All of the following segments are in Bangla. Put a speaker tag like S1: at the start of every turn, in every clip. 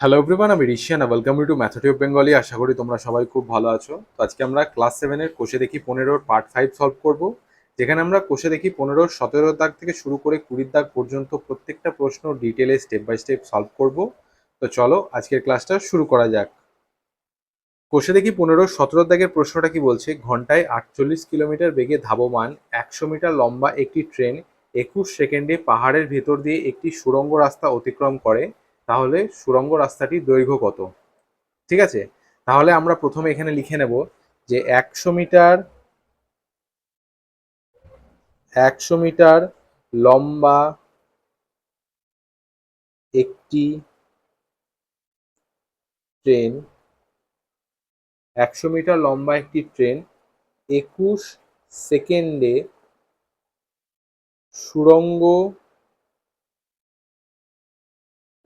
S1: হ্যালো এভরিওয়ান আমি Rishiyan welcome you to method of Bengali আশা করি তোমরা সবাই খুব ভালো আছো। তো আজকে আমরা ক্লাস সেভেনের কোষে দেখি পনেরোর পার্ট ফাইভ সলভ করব। যেখানে আমরা কোষে দেখি পনেরোর সতেরো দাগ থেকে শুরু করে কুড়ির দাগ পর্যন্ত প্রত্যেকটা প্রশ্ন ডিটেলে স্টেপ বাই স্টেপ সলভ করব। তো চলো আজকের ক্লাসটা শুরু করা যাক। কোষে দেখি পনেরো সতেরো দাগের প্রশ্নটা কি বলছে? ঘন্টায় আটচল্লিশ কিলোমিটার বেগে ধাবমান, একশো মিটার লম্বা একটি ট্রেন, একুশ সেকেন্ডে পাহাড়ের ভেতর দিয়ে একটি সুড়ঙ্গ রাস্তা অতিক্রম করে তাহলে সুড়ঙ্গ রাস্তাটির দৈর্ঘ্য কত? ঠিক আছে? তাহলে আমরা প্রথমে এখানে লিখে নেব যে একশো মিটার একশো মিটার লম্বা একটি ট্রেন, একশো মিটার লম্বা একটি ট্রেন, একুশ সেকেন্ডে সুড়ঙ্গ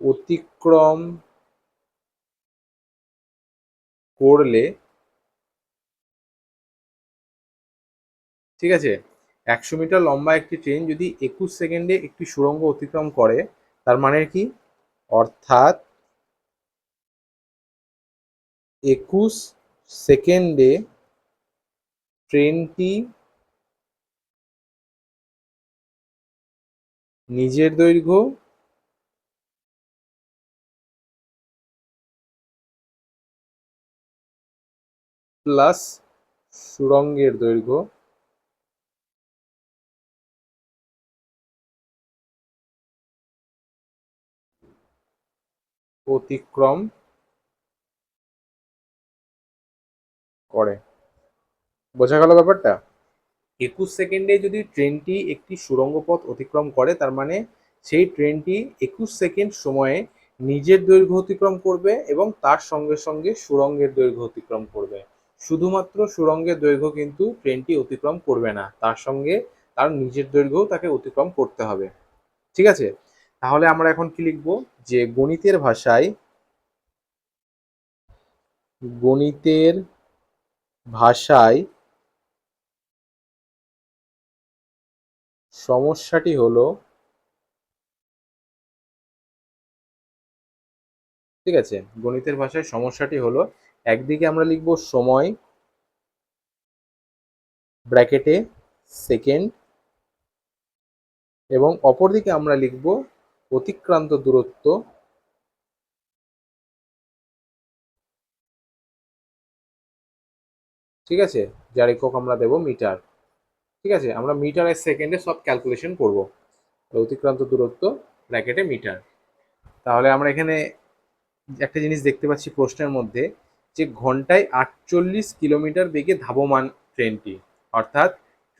S1: অতিক্রম করলে, ঠিক আছে? একশো মিটার লম্বা একটি ট্রেন যদি একুশ সেকেন্ডে একটি সুড়ঙ্গ অতিক্রম করে, তার মানে কি? অর্থাৎ একুশ সেকেন্ডে ট্রেনটি নিজের দৈর্ঘ্য প্লাস সুড়ঙ্গের দৈর্ঘ্য অতিক্রম করে। বোঝা গেল ব্যাপারটা? একুশ সেকেন্ডে যদি ট্রেনটি একটি সুড়ঙ্গ পথ অতিক্রম করে, তার মানে সেই ট্রেনটি একুশ সেকেন্ড সময়ে নিজের দৈর্ঘ্য অতিক্রম করবে এবং তার সঙ্গে সঙ্গে সুড়ঙ্গের দৈর্ঘ্য অতিক্রম করবে। শুধুমাত্র সুড়ঙ্গের দৈর্ঘ্য কিন্তু ট্রেনটি অতিক্রম করবে না। তার সঙ্গে তার নিজের দৈর্ঘ্যও তাকে অতিক্রম করতে হবে। ঠিক আছে? তাহলে আমরা এখন কি লিখব? যে গণিতের ভাষায় গণিতের ভাষায় সমস্যাটি হলো ঠিক আছে? গণিতের ভাষায় সমস্যাটি হলো একদিকে আমরা লিখব সময়, ব্র্যাকেটে সেকেন্ড, এবং অপরদিকে আমরা লিখব অতিক্রান্ত দূরত্ব, ঠিক আছে? যার একক আমরা দেব মিটার, ঠিক আছে? আমরা মিটার মিটারের সেকেন্ডে সব ক্যালকুলেশন করব। অতিক্রান্ত দূরত্ব, ব্র্যাকেটে মিটার। তাহলে আমরা এখানে একটা জিনিস দেখতে পাচ্ছি প্রশ্নের মধ্যে। যে ঘন্টায় আটচল্লিশ কিলোমিটার বেগে ধাবমান ট্রেনটি। অর্থাৎ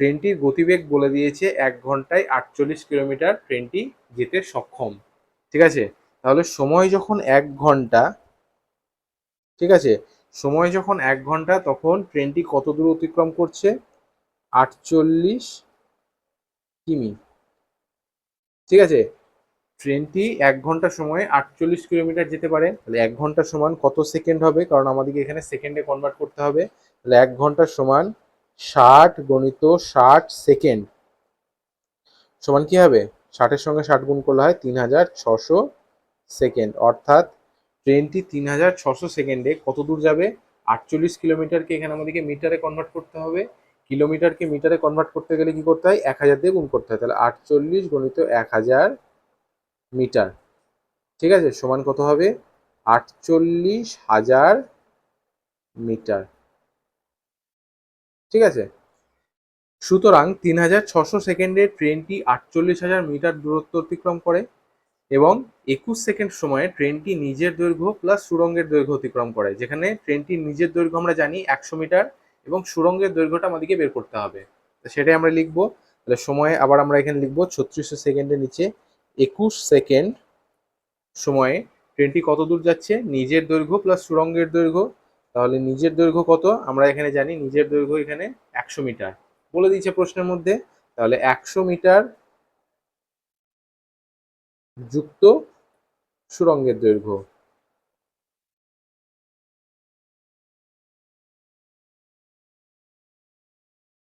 S1: ট্রেনটির গতিবেগ বলে দিয়েছে এক ঘন্টায় আটচল্লিশ কিলোমিটার ট্রেনটি যেতে সক্ষম। ঠিক আছে? তাহলে সময় যখন এক ঘণ্টা, ঠিক আছে? সময় যখন এক ঘণ্টা, তখন ট্রেনটি কত দূর অতিক্রম করছে? আটচল্লিশ কিমি। ঠিক আছে? ট্রেনটি এক ঘণ্টা সময়ে আটচল্লিশ কিলোমিটার যেতে পারে। তাহলে এক ঘণ্টা সমান কত সেকেন্ড হবে? কারণ আমাদেরকে এখানে সেকেন্ডে কনভার্ট করতে হবে। তাহলে এক ঘণ্টা সমান ষাট গণিত ষাট সেকেন্ড। সমান কি হবে? ষাটের সঙ্গে ষাট গুণ করলে হয় তিন হাজার ছশো সেকেন্ড। অর্থাৎ ট্রেনটি তিন হাজার ছশো সেকেন্ডে কত দূর যাবে? আটচল্লিশ কিলোমিটারকে এখানে আমাদেরকে মিটারে কনভার্ট করতে হবে। কিলোমিটারকে মিটারে কনভার্ট করতে গেলে কি করতে হয়? এক হাজার দিয়ে গুণ করতে হয়। তাহলে আটচল্লিশ গণিত এক হাজার মিটার। ঠিক আছে? সমান কত হবে? আটচল্লিশ হাজার মিটার। ঠিক আছে? সুতরাং তিন হাজার ছশো সেকেন্ডে ট্রেনটি আটচল্লিশ হাজার মিটার দূরত্ব অতিক্রম করে এবং একুশ সেকেন্ড সময়ে ট্রেনটি নিজের দৈর্ঘ্য প্লাস সুরঙ্গের দৈর্ঘ্য অতিক্রম করে, যেখানে ট্রেনটির নিজের দৈর্ঘ্য আমরা জানি একশো মিটার এবং সুরঙ্গের দৈর্ঘ্যটা আমাদেরকে বের করতে হবে। সেটাই আমরা লিখব। তাহলে সময়ে আবার আমরা এখানে লিখব ছত্রিশশো সেকেন্ডের নিচে একুশ সেকেন্ড সময়ে ট্রেনটি কত দূর যাচ্ছে? নিজের দৈর্ঘ্য প্লাস সুরঙ্গের দৈর্ঘ্য। তাহলে নিজের দৈর্ঘ্য কত? আমরা এখানে জানি নিজের দৈর্ঘ্য এখানে একশো মিটার। বলে দিচ্ছে প্রশ্নের মধ্যে। তাহলে একশো মিটার যুক্ত সুরঙ্গের দৈর্ঘ্য।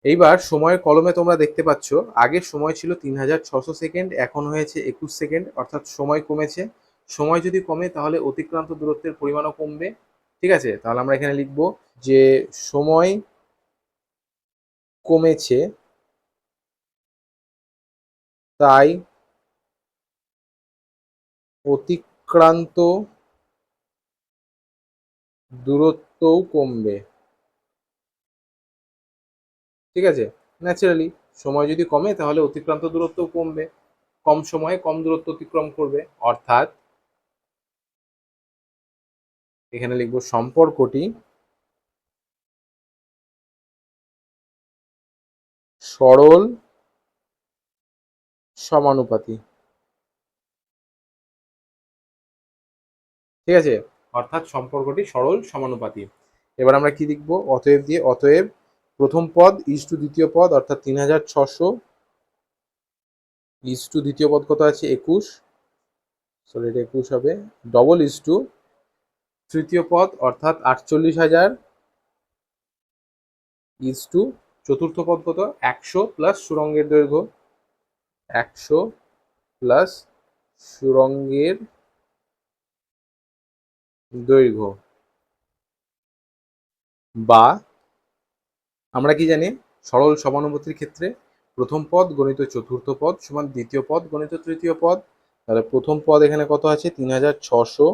S1: এইবার সময়ের কলমে তোমরা দেখতে পাচ্ছ আগে সময় ছিল তিন হাজার ছশো সেকেন্ড, এখন হয়েছে একুশ সেকেন্ড, অর্থাৎ সময় কমেছে। সময় যদি কমে, তাহলে অতিক্রান্ত দূরত্বের পরিমাণও কমবে। ঠিক আছে? তাহলে আমরা এখানে লিখব যে সময় কমেছে তাই অতিক্রান্ত দূরত্বও কমবে। ঠিক আছে? ন্যাচারালি সময় যদি কমে, তাহলে অতিক্রান্ত দূরত্বও কমবে। কম সময়ে কম দূরত্ব অতিক্রম করবে। অর্থাৎ, এখানে লিখব সম্পর্কটি সরল সমানুপাতি। ঠিক আছে? অর্থাৎ সম্পর্কটি সরল সমানুপাতি। এবার আমরা কি লিখব? অতএব দিয়ে, অতএব প্রথম পদ ইস টু দ্বিতীয় পদ, অর্থাৎ তিন হাজার ছশো। ইস টু দ্বিতীয় পদ কত আছে? একুশ। সরি এটা একুশ হবে। ডবল ইস টু তৃতীয় পদ, অর্থাৎ আটচল্লিশ হাজার। ইস টু চতুর্থ পদ কত? একশো প্লাস সুরঙ্গের দৈর্ঘ্য। একশো প্লাস সুরঙ্গের দৈর্ঘ্য। বা আমরা কি জানি? সরল সমানুভূতির ক্ষেত্রে প্রথম পদ, গণিত চতুর্থ পদ সমান দ্বিতীয় পদ, গণিত তৃতীয় পদ। তাহলে প্রথম পদ এখানে কত আছে? তিন হাজার ছশো।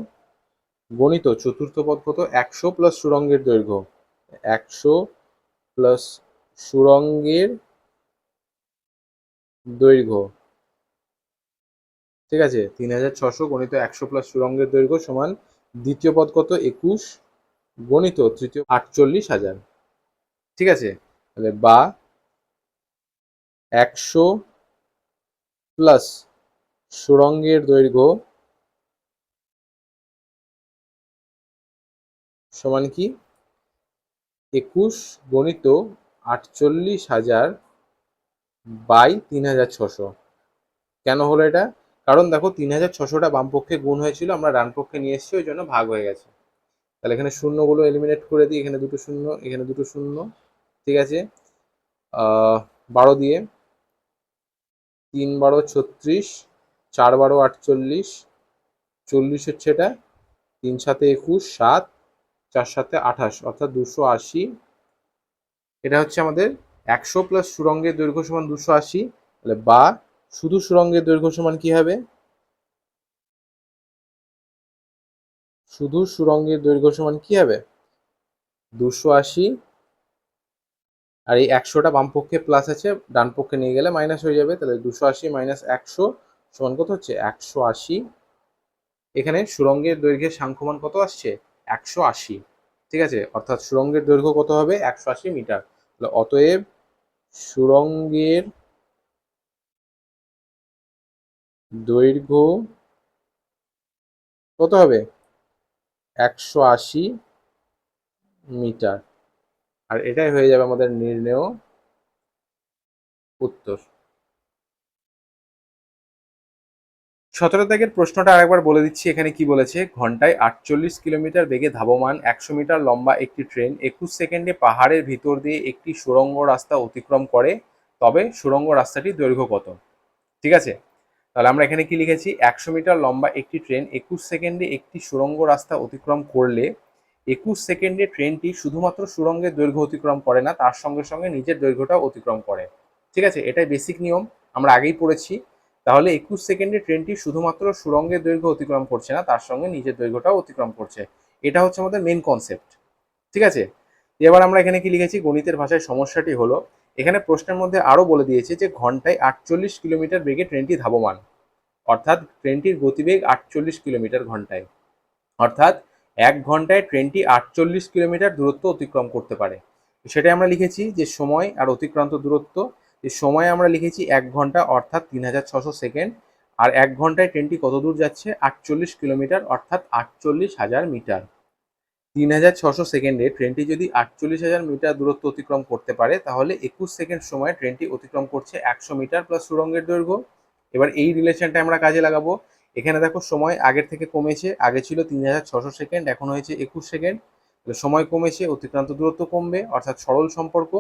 S1: গণিত চতুর্থ পদ কত? একশো প্লাস সুরঙ্গের দৈর্ঘ্য। একশো প্লাস সুরঙ্গের দৈর্ঘ্য। ঠিক আছে? তিন হাজার ছশো, গণিত একশো প্লাস সুরঙ্গের দৈর্ঘ্য সমান দ্বিতীয় পদ কত? একুশ। গণিত তৃতীয়, আটচল্লিশ হাজার। ঠিক আছে? তাহলে বা একশো প্লাস সুরঙ্গের দৈর্ঘ্য সমান কি? একুশ গণিত আটচল্লিশ হাজার বাই তিন হাজার ছশো। কেন হলো এটা? কারণ দেখো তিন হাজার ছশোটা বাম পক্ষে গুণ হয়েছিল, আমরা ডান পক্ষে নিয়ে এসেছি, ওই জন্য ভাগ হয়ে গেছে। তাহলে এখানে শূন্যগুলো এলিমিনেট করে দিই, এখানে দুটো শূন্য, এখানে দুটো শূন্য, ঠিক আছে? বারো দিয়ে তিন বারো ছত্রিশ, চার বারো আটচল্লিশ, চল্লিশ হচ্ছে এটা, তিন সাথে একুশ, সাত, চার সাথে আঠাশ, অর্থাৎ দুশো আশি। এটা হচ্ছে আমাদের একশো প্লাস সুরঙ্গের দৈর্ঘ্য সমান দুশো আশি, তাহলে বা শুধু সুরঙ্গের দৈর্ঘ্য সমান কি হবে? শুধু সুরঙ্গের দৈর্ঘ্য সমান কি হবে? দুশো আশি। আর এই একশোটা বাম পক্ষে প্লাস আছে, ডান পক্ষে নিয়ে গেলে মাইনাস হয়ে যাবে, তাহলে দুশো আশি মাইনাস একশো সমান কত হচ্ছে? একশো আশি। এখানে সুরঙ্গের দৈর্ঘ্যের সাংখ্যমান কত আসছে? একশো আশি। ঠিক আছে? অর্থাৎ সুরঙ্গের দৈর্ঘ্য কত হবে? একশো আশি মিটার। তাহলে অতএব সুরঙ্গের দৈর্ঘ্য কত হবে? একশো আশি মিটার। আর এটাই হয়ে যাবে আমাদের নির্ণেয় উত্তর। সতেরো তারিখের প্রশ্নটা আরেকবার বলে দিচ্ছি, এখানে কি বলেছে? ঘন্টায় আটচল্লিশ কিলোমিটার বেগে ধাবমান একশো মিটার লম্বা একটি ট্রেন একুশ সেকেন্ডে পাহাড়ের ভিতর দিয়ে একটি সুরঙ্গ রাস্তা অতিক্রম করে, তবে সুরঙ্গ রাস্তাটি দৈর্ঘ্য কত? ঠিক আছে? তাহলে আমরা এখানে কি লিখেছি? একশো মিটার লম্বা একটি ট্রেন একুশ সেকেন্ডে একটি সুরঙ্গ রাস্তা অতিক্রম করলে একুশ সেকেন্ডে ট্রেনটি শুধুমাত্র সুরঙ্গের দৈর্ঘ্য অতিক্রম করে না, তার সঙ্গে সঙ্গে নিজের দৈর্ঘ্যটাও অতিক্রম করে। ঠিক আছে? এটাই বেসিক নিয়ম, আমরা আগেই পড়েছি। তাহলে একুশ সেকেন্ডে ট্রেনটি শুধুমাত্র সুরঙ্গের দৈর্ঘ্য অতিক্রম করছে না, তার সঙ্গে নিজের দৈর্ঘ্যটাও অতিক্রম করছে। এটা হচ্ছে আমাদের মেন কনসেপ্ট ঠিক আছে? এবার আমরা এখানে কি লিখেছি? গণিতের ভাষায় সমস্যাটি হলো এখানে প্রশ্নের মধ্যে আরও বলে দিয়েছে যে ঘন্টায় আটচল্লিশ কিলোমিটার বেগে ট্রেনটি ধাবমান। অর্থাৎ ট্রেনটির গতিবেগ আটচল্লিশ কিলোমিটার ঘন্টায়। অর্থাৎ এক ঘন্টায় ট্রেনটি আটচল্লিশ কিলোমিটার দূরত্ব অতিক্রম করতে পারে। সেটাই আমরা লিখেছি যে সময় আর অতিক্রান্ত দূরত্ব। যে সময় আমরা লিখেছি এক ঘণ্টা, অর্থাৎ তিন হাজার ছশো সেকেন্ড। আর এক ঘন্টায় ট্রেনটি কত দূর যাচ্ছে? আটচল্লিশ কিলোমিটার, অর্থাৎ আটচল্লিশ হাজার মিটার। তিন হাজার ছশো সেকেন্ডে ট্রেনটি যদি আটচল্লিশ হাজার মিটার দূরত্ব অতিক্রম করতে পারে, তাহলে একুশ সেকেন্ড সময়ে ট্রেনটি অতিক্রম করছে একশো মিটার প্লাস সুরঙ্গের দৈর্ঘ্য। এবার এই রিলেশনটা আমরা কাজে লাগাবো। এখানে দেখো, সময় আগের থেকে কমেছে, আগে ছিল তিন হাজার ছশো সেকেন্ড এখন হয়েছে একুশ সেকেন্ড তাহলে সময় কমেছে, অতিক্রান্ত দূরত্ব কমবে, অর্থাৎ সরল সম্পর্ক।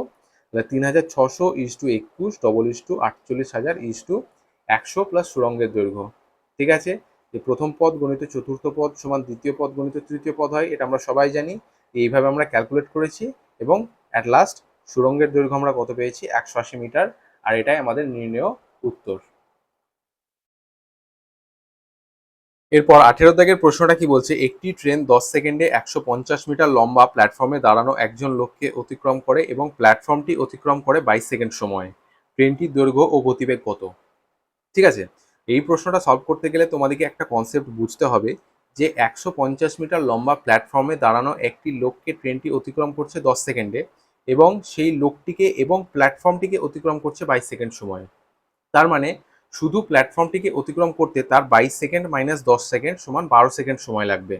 S1: তাহলে তিন হাজার ছশো ইস টু একুশ ডবল ইস টু আটচল্লিশ হাজার ইস টু একশো প্লাস সুরঙ্গের দৈর্ঘ্য। ঠিক আছে? যে প্রথম পদ গণিত, চতুর্থ পদ সমান দ্বিতীয় পদ গণিত, তৃতীয় পদ হয়, এটা আমরা সবাই জানি। এইভাবে আমরা ক্যালকুলেট করেছি এবং অ্যাট লাস্ট সুরঙ্গের দৈর্ঘ্য আমরা কত পেয়েছি? একশো আশি মিটার। আর এটাই আমাদের নির্ণেয় উত্তর। এরপর আঠেরো দাগের প্রশ্নটা কি বলছে? একটি ট্রেন দশ সেকেন্ডে একশো পঞ্চাশ মিটার লম্বা প্ল্যাটফর্মে দাঁড়ানো একজন লোককে অতিক্রম করে এবং প্ল্যাটফর্মটি অতিক্রম করে বাইশ সেকেন্ড সময়ে। ট্রেনটির দৈর্ঘ্য ও গতিবেগ কত? ঠিক আছে? এই প্রশ্নটা সলভ করতে গেলে তোমাদেরকে একটা কনসেপ্ট বুঝতে হবে যে একশো পঞ্চাশ মিটার লম্বা প্ল্যাটফর্মে দাঁড়ানো একটি লোককে ট্রেনটি অতিক্রম করছে দশ সেকেন্ডে এবং সেই লোকটিকে এবং প্ল্যাটফর্মটিকে অতিক্রম করছে বাইশ সেকেন্ড সময়ে। তার মানে শুধু প্ল্যাটফর্মটিকে অতিক্রম করতে তার বাইশ সেকেন্ড মাইনাস দশ সেকেন্ড সমান বারো সেকেন্ড সময় লাগবে।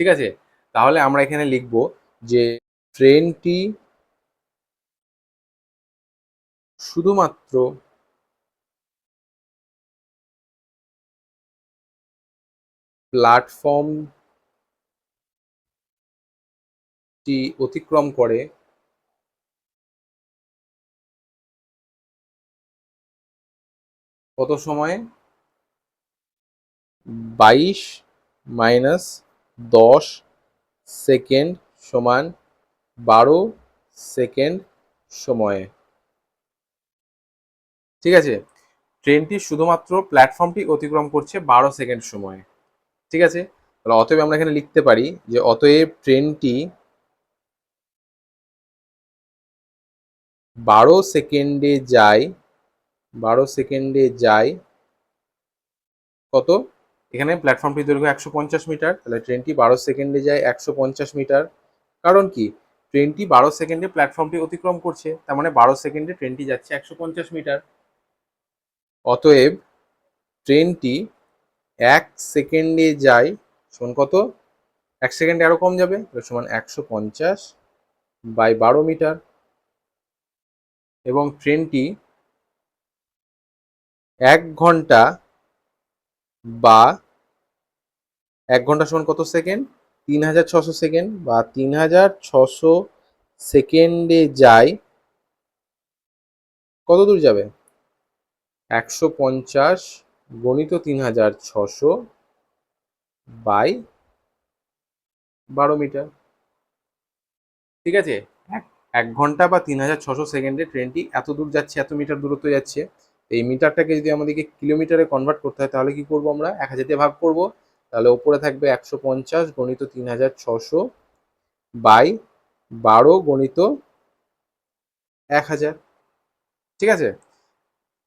S1: ঠিক আছে? তাহলে আমরা এখানে লিখব যে ট্রেনটি শুধুমাত্র প্ল্যাটফর্মটি অতিক্রম করে কত সময়ে? বাইশ মাইনাস দশ সেকেন্ড সমান বারো সেকেন্ড সময়ে। ঠিক আছে? ট্রেনটি শুধুমাত্র প্ল্যাটফর্মটি অতিক্রম করছে বারো সেকেন্ড সময়ে। ঠিক আছে? তাহলে অতএব আমরা এখানে লিখতে পারি যে অতএব ট্রেনটি বারো সেকেন্ডে যায়, বারো সেকেন্ডে যায় কত? এখানে প্ল্যাটফর্মটি দৈর্ঘ্য একশো পঞ্চাশ মিটার, তাহলে ট্রেনটি বারো সেকেন্ডে যায় একশো পঞ্চাশ মিটার। কারণ কি? ট্রেনটি বারো সেকেন্ডে প্ল্যাটফর্মটি অতিক্রম করছে, তার মানে বারো সেকেন্ডে ট্রেনটি যাচ্ছে একশো পঞ্চাশ মিটার। অতএব ট্রেনটি এক সেকেন্ডে যায় সমান কত? এক সেকেন্ডে আরও কম যাবে সমান একশো পঞ্চাশ বাই বারো মিটার। এবং ট্রেনটি এক ঘণ্টা বা এক ঘণ্টা সমান কত সেকেন্ড? তিন হাজার ছশো সেকেন্ড বা তিন হাজার ছশো সেকেন্ডে যায় কত দূর যাবে? একশো পঞ্চাশ গণিত তিন হাজার ছশো বাই বারো মিটার। ঠিক আছে? এক এক ঘণ্টা বা তিন হাজার ছশো সেকেন্ডে ট্রেনটি এত দূর যাচ্ছে এত মিটার দূরত্ব যাচ্ছে এই মিটারটাকে যদি আমাদেরকে কিলোমিটারে কনভার্ট করতে হয় তাহলে কি করব আমরা? এক হাজার দিয়ে ভাগ করব। তাহলে ওপরে থাকবে একশো পঞ্চাশ গণিত তিন হাজার ছশো বাই বারো গণিত এক হাজার। ঠিক আছে?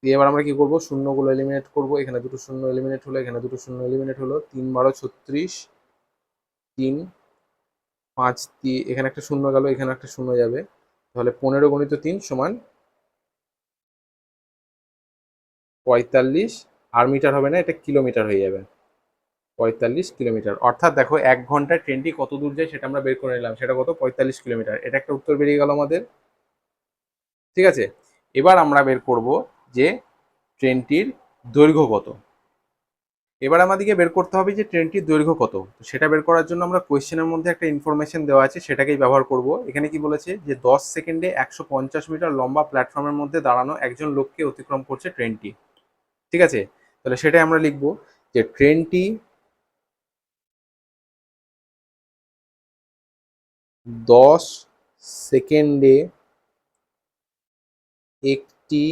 S1: দিয়ে এবার আমরা কি করব? শূন্যগুলো এলিমিনেট করব। এখানে দুটো শূন্য এলিমিনেট হলো, এখানে দুটো শূন্য এলিমিনেট হলো। তিন বারো ছত্রিশ, তিন পাঁচ দিয়ে এখানে একটা শূন্য গেল, এখানে একটা শূন্য যাবে। তাহলে পনেরো গণিত তিন সমান পঁয়তাল্লিশ। আর মিটার হবে না, এটা কিলোমিটার হয়ে যাবে। পঁয়তাল্লিশ কিলোমিটার। অর্থাৎ দেখো, এক ঘন্টায় ট্রেনটি কত দূর যায় সেটা আমরা বের করে নিলাম। সেটা কত? পঁয়তাল্লিশ কিলোমিটার। এটা একটা উত্তর বেরিয়ে গেল আমাদের। ঠিক আছে? এবার আমরা বের করব যে ট্রেনটির দৈর্ঘ্য কত। এবার আমাদেরকে বের করতে হবে যে ট্রেনটির দৈর্ঘ্য কত। তো সেটা বের করার জন্য আমরা কোয়েশ্চেনের মধ্যে একটা ইনফরমেশন দেওয়া আছে, সেটাকেই ব্যবহার করব। এখানে কি বলেছে যে দশ সেকেন্ডে একশো পঞ্চাশ মিটার লম্বা প্ল্যাটফর্মের মধ্যে দাঁড়ানো একজন লোককে অতিক্রম করছে ট্রেনটি। ঠিক আছে? তাহলে সেটাই আমরা লিখব যে ট্রেনটি দশ সেকেন্ডে একটি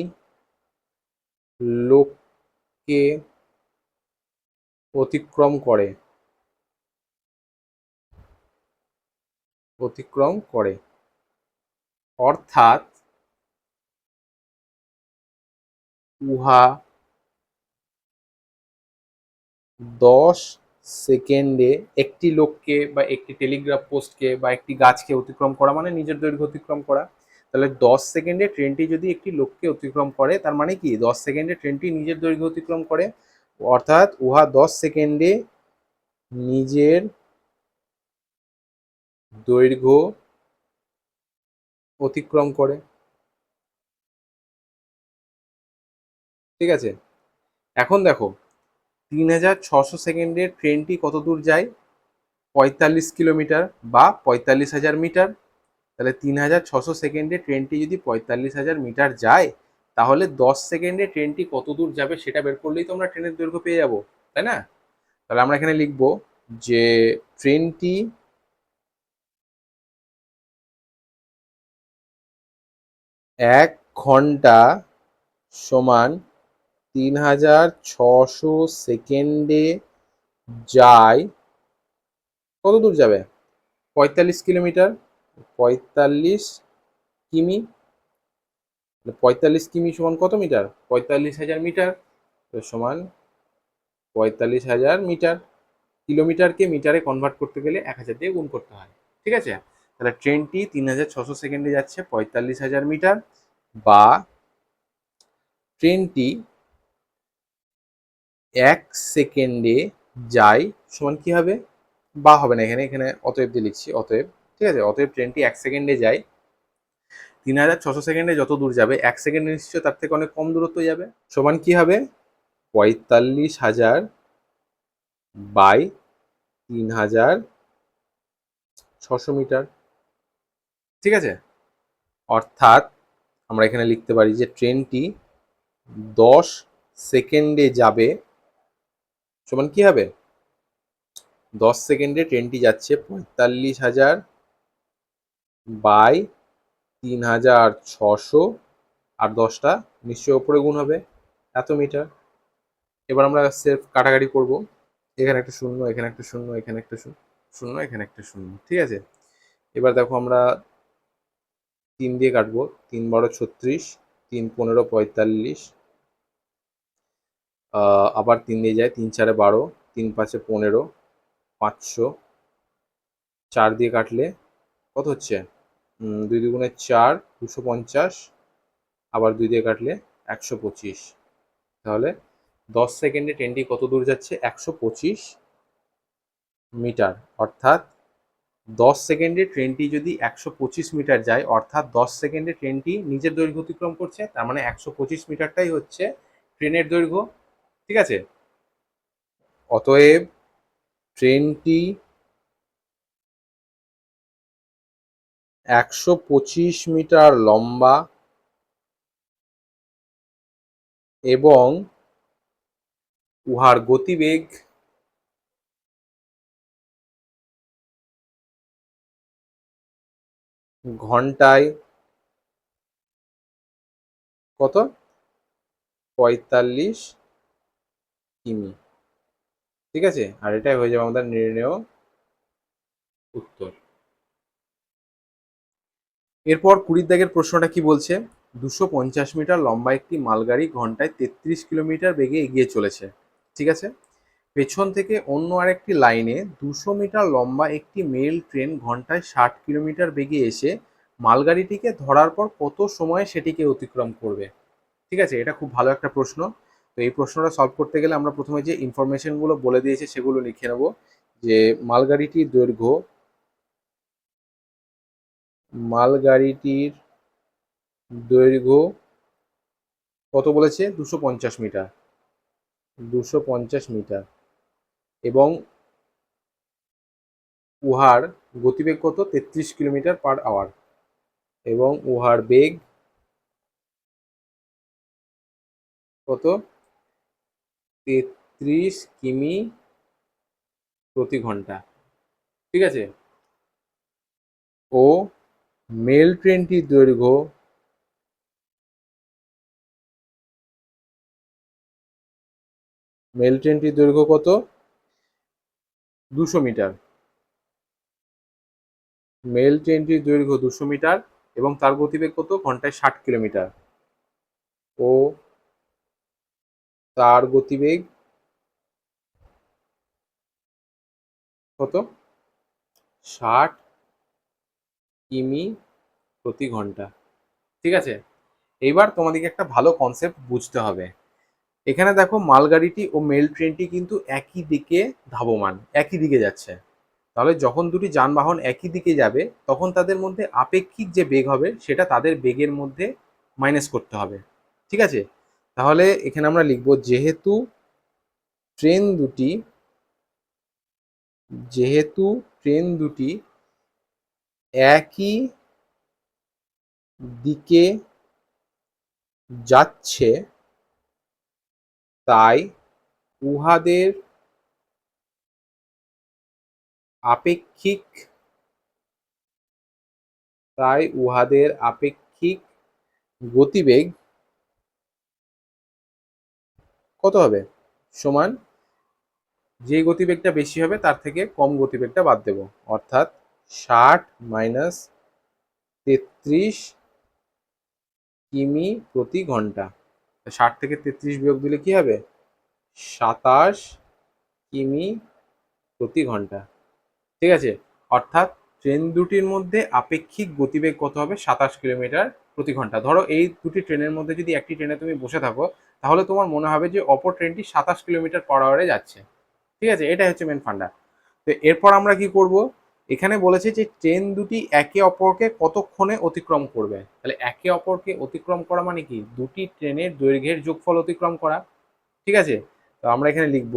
S1: লোককে অতিক্রম করে। অতিক্রম করে। অর্থাৎ উহা দশ সেকেন্ডে একটি লোককে বা একটি টেলিগ্রাফ পোস্টকে বা একটি গাছকে অতিক্রম করা মানে নিজের দৈর্ঘ্য অতিক্রম করা। তাহলে দশ সেকেন্ডে ট্রেনটি যদি একটি লোককে অতিক্রম করে, তার মানে কি? দশ সেকেন্ডে ট্রেনটি নিজের দৈর্ঘ্য অতিক্রম করে, অর্থাৎ উহা দশ সেকেন্ডে নিজের দৈর্ঘ্য অতিক্রম করে। ঠিক আছে? এখন দেখো, তিন হাজার ছশো সেকেন্ডে ট্রেনটি কত দূর যায়? পঁয়তাল্লিশ কিলোমিটার বা পঁয়তাল্লিশ হাজার মিটার। তাহলে তিন হাজার ছশো সেকেন্ডে ট্রেনটি যদি পঁয়তাল্লিশ হাজার মিটার যায়, তাহলে দশ সেকেন্ডে ট্রেনটি কত দূর যাবে সেটা বের করলেই তো আমরা ট্রেনের দৈর্ঘ্য পেয়ে যাব, তাই না? তাহলে আমরা এখানে লিখব যে ট্রেনটি এক ঘণ্টা সমান তিন হাজার ছশো সেকেন্ডে যায়, কত দূর যাবে? পঁয়তাল্লিশ কিলোমিটার। পঁয়তাল্লিশ কিমি পঁয়তাল্লিশ কিমি সমান কত মিটার? পঁয়তাল্লিশ হাজার মিটার সমান পঁয়তাল্লিশ হাজার মিটার। কিলোমিটারকে মিটারে কনভার্ট করতে গেলে এক হাজার দিয়ে গুণ করতে হয়, ঠিক আছে? তাহলে ট্রেনটি তিন হাজার ছশো সেকেন্ডে যাচ্ছে, পঁয়তাল্লিশ হাজার মিটার। বা ট্রেনটি এক সেকেন্ডে যায়, সমান কি হবে? বা হবে না, এখানে এখানে অতএব দিয়ে লিখছি, অতএব ঠিক আছে? অতএব ট্রেনটি এক সেকেন্ডে যায়। তিন হাজার ছশো সেকেন্ডে যত দূর যাবে, এক সেকেন্ডে নিশ্চয় তার থেকে অনেক কম দূরত্ব যাবে। সমান কি হবে? পঁয়তাল্লিশ হাজার বাই তিন হাজার ছশো মিটার। ঠিক আছে? অর্থাৎ আমরা এখানে লিখতে পারি যে ট্রেনটি দশ সেকেন্ডে যাবে। সমান কি হবে? দশ সেকেন্ডে ট্রেনটি যাচ্ছে পঁয়তাল্লিশ হাজার বাই তিন হাজার ছশো আর দশটা নিশ্চয় ওপরে গুণ হবে এত মিটার। এবার আমরা সেলফ কাটাকাটি করব। এখানে একটা শূন্য, এখানে একটা শূন্য, এখানে একটা শূন্য এখানে একটা শূন্য, ঠিক আছে? এবার দেখো আমরা তিন দিয়ে কাটবো, তিন বারো ছত্রিশ, তিন পনেরো পঁয়তাল্লিশ আবার তিন দিয়ে যায়, তিন চারে বারো, তিন পাঁচে পনেরো, পাঁচশো, চার দিয়ে কাটলে কত হচ্ছে? দুই দুগুণে চার, দুশো পঞ্চাশ, আবার দুই দিয়ে কাটলে একশো পঁচিশ। তাহলে দশ সেকেন্ডে ট্রেনটি কত দূর যাচ্ছে? একশো পঁচিশ মিটার। অর্থাৎ দশ সেকেন্ডে ট্রেনটি যদি একশো পঁচিশ মিটার যায়, অর্থাৎ দশ সেকেন্ডে ট্রেনটি নিজের দৈর্ঘ্য অতিক্রম করছে, তার মানে একশো পঁচিশ মিটারটাই হচ্ছে ট্রেনের দৈর্ঘ্য। ঠিক আছে? অতএব ট্রেনটি একশো পঁচিশ মিটার লম্বা এবং উহার গতিবেগ ঘন্টায় কত? পঁয়তাল্লিশ কিমি। ঠিক আছে? আর এটাই হয়ে যাবে আমাদের নির্ণয় উত্তর। এরপর কুড়ির দাগের প্রশ্নটা কি বলছে? দুশো পঞ্চাশ মিটার লম্বা একটি মালগাড়ি ঘন্টায় তেত্রিশ কিলোমিটার বেগে এগিয়ে চলেছে। ঠিক আছে? পেছন থেকে অন্য আরেকটি লাইনে দুশো মিটার লম্বা একটি মেল ট্রেন ঘন্টায় ষাট কিলোমিটার বেগে এসে মালগাড়িটিকে ধরার পর কত সময়ে সেটিকে অতিক্রম করবে? ঠিক আছে? এটা খুব ভালো একটা প্রশ্ন। তো এই প্রশ্নটা সলভ করতে গেলে আমরা প্রথমে যে ইনফরমেশনগুলো বলে দিয়েছে সেগুলো লিখে নেব। যে মালগাড়িটির দৈর্ঘ্য মালগাড়িটির দৈর্ঘ্য কত বলেছে? দুশো পঞ্চাশ মিটার। দুশো পঞ্চাশ মিটার। এবং উহার গতিবেগ কত? তেত্রিশ কিলোমিটার পার আওয়ার। এবং উহার বেগ কত? তেত্রিশ কিমি প্রতি ঘণ্টা। ঠিক আছে? ও মেল ট্রেনটির দৈর্ঘ্য মেল ট্রেনটির দৈর্ঘ্য কত? দুশো মিটার। মেল ট্রেনটির দৈর্ঘ্য দুশো মিটার এবং তার গতিবেগ কত? ঘন্টায় ষাট কিলোমিটার। ও তার গতিবেগ কত? ষাট কিমি প্রতি ঘণ্টা। ঠিক আছে? এইবার তোমাদেরকে একটা ভালো কনসেপ্ট বুঝতে হবে। এখানে দেখো, মালগাড়িটি ও মেল ট্রেনটি কিন্তু একই দিকে ধাবমান, একই দিকে যাচ্ছে। তাহলে যখন দুটি যানবাহন একই দিকে যাবে, তখন তাদের মধ্যে আপেক্ষিক যে বেগ হবে, সেটা তাদের বেগের মধ্যে মাইনাস করতে হবে। ঠিক আছে? তাহলে এখানে আমরা লিখব, যেহেতু ট্রেন দুটি, যেহেতু ট্রেন দুটি একই দিকে যাচ্ছে, তাই উহাদের আপেক্ষিক, তাই উহাদের আপেক্ষিক গতিবেগ কত হবে? সমান যে গতিবেগটা বেশি হবে তার থেকে কম গতিবেগটা বাদ দেব। অর্থাৎ ষাট মাইনাস তেত্রিশ কিমি প্রতি ঘণ্টা। ষাট থেকে তেত্রিশ বিয়োগ দিলে কি হবে? সাতাশ কিমি প্রতি ঘণ্টা। ঠিক আছে? অর্থাৎ ট্রেন দুটির মধ্যে আপেক্ষিক গতিবেগ কত হবে? সাতাশ কিলোমিটার প্রতি ঘণ্টা। ধরো এই দুটি ট্রেনের মধ্যে যদি একটি ট্রেনে তুমি বসে থাকো, তাহলে তোমার মনে হবে যে অপর ট্রেনটি সাতাশ কিলোমিটার পার আওয়ারে যাচ্ছে। ঠিক আছে? এটাই হচ্ছে মেন ফান্ডা তো এরপর আমরা কি করব? এখানে বলেছে যে ট্রেন দুটি একে অপরকে কতক্ষণে অতিক্রম করবে? তাহলে একে অপরকে অতিক্রম করা মানে কি? দুটি ট্রেনের দৈর্ঘ্যের যোগফল অতিক্রম করা। ঠিক আছে? তো আমরা এখানে লিখব,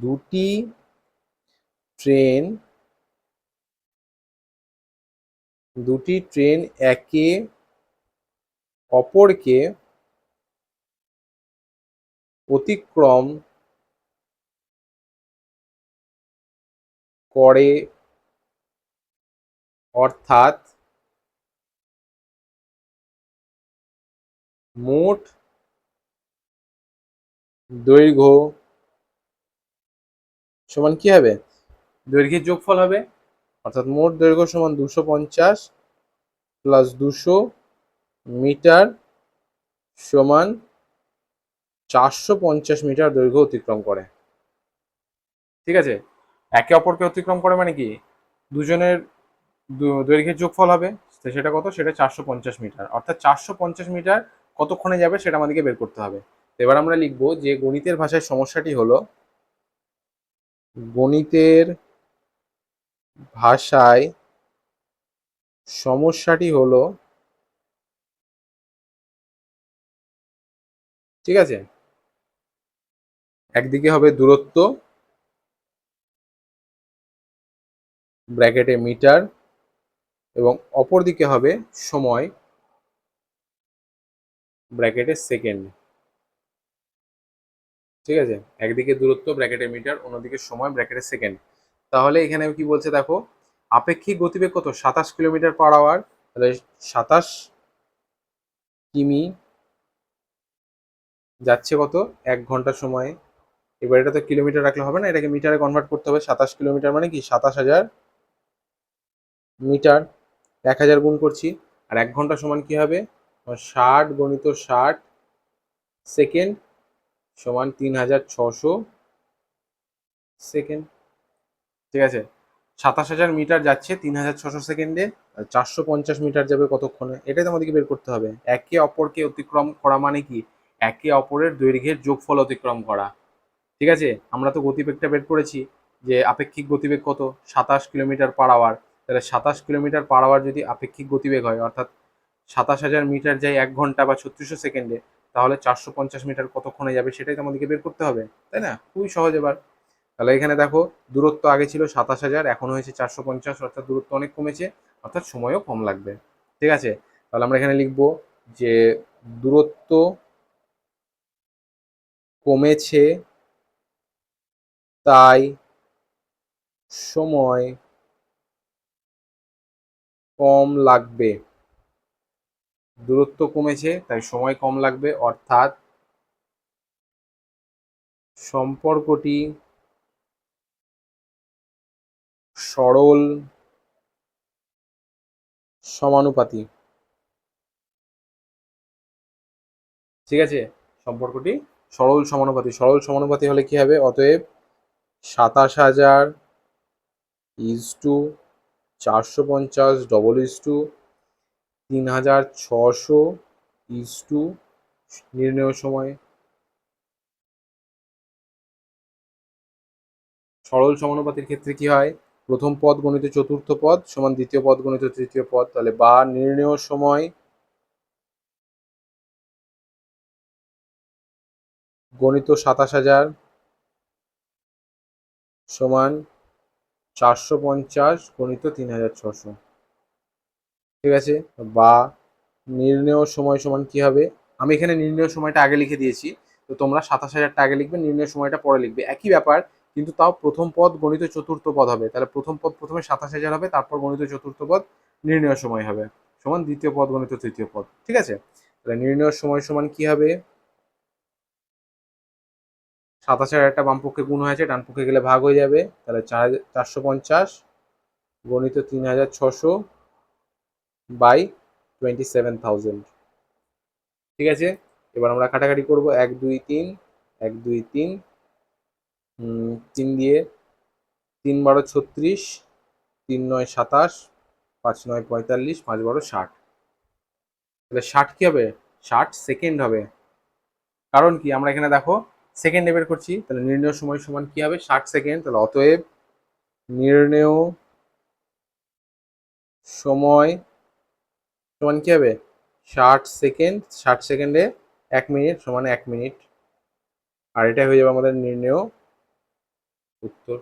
S1: দুটি ট্রেন দুটি ট্রেন একে অপরকে অতিক্রম করে অর্থাৎ মোট দৈর্ঘ্য সমান কি হবে? দৈর্ঘ্যের যোগফল হবে? অর্থাৎ মোট দৈর্ঘ্য সমান দুশো পঞ্চাশ প্লাস দুশো মিটার সমান চারশো পঞ্চাশ মিটার দৈর্ঘ্য অতিক্রম করে। ঠিক আছে? একে অপরকে অতিক্রম করে মানে কি? দুজনের দৈর্ঘ্যের যোগফল হবে সেটা কত? সেটা চারশো পঞ্চাশ মিটার। অর্থাৎ চারশো পঞ্চাশ মিটার কতক্ষণে যাবে সেটা আমাদেরকে বের করতে হবে। এবার আমরা লিখব যে গণিতের ভাষায় সমস্যাটি হলো, গণিতের ভাষায় সমস্যাটি হলো, ঠিক আছে? একদিকে হবে দূরত্ব ব্র্যাকেটে মিটার এবং অপর দিকে হবে সময় ব্র্যাকেটে সেকেন্ড। ঠিক আছে? একদিকে দূরত্ব ব্র্যাকেটে মিটার, অন্যদিকে সময় ব্র্যাকেটে সেকেন্ড। তাহলে এখানে কি বলছে দেখো? আপেক্ষিক গতিবেগ কত? সাতাশ কিলোমিটার পার আওয়ার। তাহলে সাতাশ কিমি যাচ্ছে কত? এক ঘণ্টা সময়ে। এবার এটা তো কিলোমিটার রাখলে হবে না, এটাকে মিটারে কনভার্ট করতে হবে। সাতাশ কিলোমিটার মানে কি? সাতাশ হাজার মিটার এক হাজার গুণ করছি, আর এক ঘণ্টা সমান কি হবে? ষাট গণিত ষাট সেকেন্ড সমান তিন হাজার ছশো সেকেন্ড। ঠিক আছে? সাতাশ হাজার মিটার যাচ্ছে তিন হাজার ছশো সেকেন্ডে চারশো পঞ্চাশ মিটার যাবে কতক্ষণে? এটাই তো আমাদেরকে বের করতে হবে। একে অপরকে অতিক্রম করা মানে কি? একে অপরের দৈর্ঘ্যের যোগফল অতিক্রম করা। ঠিক আছে? আমরা তো গতিবেগটা বের করেছি যে আপেক্ষিক গতিবেগ কত? সাতাশ কিলোমিটার পার আওয়ার। তাহলে সাতাশ কিলোমিটার পার আওয়ার যদি আপেক্ষিক গতিবেগ হয়, অর্থাৎ সাতাশ হাজার মিটার যায় এক ঘণ্টা বা ছত্রিশশো সেকেন্ডে, তাহলে চারশো পঞ্চাশ মিটার কতক্ষণে যাবে সেটাই তো আমাদেরকে বের করতে হবে, তাই না? খুবই সহজ এবার। তাহলে এখানে দেখো, দূরত্ব আগে ছিল সাতাশ হাজার, এখন হয়েছে চারশো পঞ্চাশ, অর্থাৎ দূরত্ব অনেক কমেছে, অর্থাৎ সময়ও কম লাগবে, ঠিক আছে? তাহলে আমরা এখানে লিখব যে দূরত্ব কমেছে তাই সময় কম লাগবে। দূরত্ব কমেছে, তাই সময় কম লাগবে। অর্থাৎ সম্পর্কটি সরল সমানুপাতি। ঠিক আছে? সম্পর্কটি সরল সমানুপাতি। সরল সমানুপাতি হলে কি হবে? অতএব সাতাশ হাজার ইজ টু চারশো পঞ্চাশ ডবল ইজ টু তিন হাজার ছশো ইজ টু নির্ণয় সময়। সরল সমানুপাতির ক্ষেত্রে কি হয়? প্রথম পদ গণিত চতুর্থ পদ সমান দ্বিতীয় পদ গণিত তৃতীয় পদ, তাহলে বা নির্ণয় সময় গণিত সাতাশ হাজার সমান চারশো পঞ্চাশ গণিত তিন হাজার ছশো। ঠিক আছে? বা নির্ণয় সময় সমান কি হবে? আমি এখানে নির্ণয় সময়টা আগে লিখে দিয়েছি। তো তোমরা সাতাশ হাজারটা আগে লিখবে, নির্ণয় সময়টা পরে লিখবে। একই ব্যাপার, কিন্তু তাও প্রথম পদ গণিত চতুর্থ পদ হবে। তাহলে প্রথম পদ প্রথমে সাতাশ হাজার হবে, তারপর গণিত চতুর্থ পদ নির্ণয় সময় হবে। সমান দ্বিতীয় পদ, গণিত তৃতীয় পদ। ঠিক আছে? তাহলে নির্ণয় সময় সমান কি হবে? সাতাশ হাজার একটা বাম পক্ষে গুণ হয়েছে, ডান পক্ষে গেলে ভাগ হয়ে যাবে। তাহলে চার চারশো পঞ্চাশ, গণিত তিন হাজার ছশো বাই টোয়েন্টি সেভেন থাউজেন্ড ঠিক আছে? এবার আমরা কাটাকাটি করব। এক, দুই, তিন, এক, দুই, তিন তিন দিয়ে তিন বারো ছত্রিশ, তিন নয় সাতাশ, পাঁচ নয় পঁয়তাল্লিশ, পাঁচ বারো ষাট। তাহলে ষাট কী হবে? ষাট সেকেন্ড হবে। কারণ কি? আমরা এখানে দেখো সেকেন্ডে বের করছি, তাহলে নির্ণয় সময় সমান কি হবে? ষাট সেকেন্ড, তাহলে অতএব নির্ণয় সময় সমান কি হবে? ষাট সেকেন্ড, ষাট সেকেন্ডে এক মিনিট সমান এক মিনিট। আর এটা হয়ে যাবে আমাদের নির্ণয় উত্তর।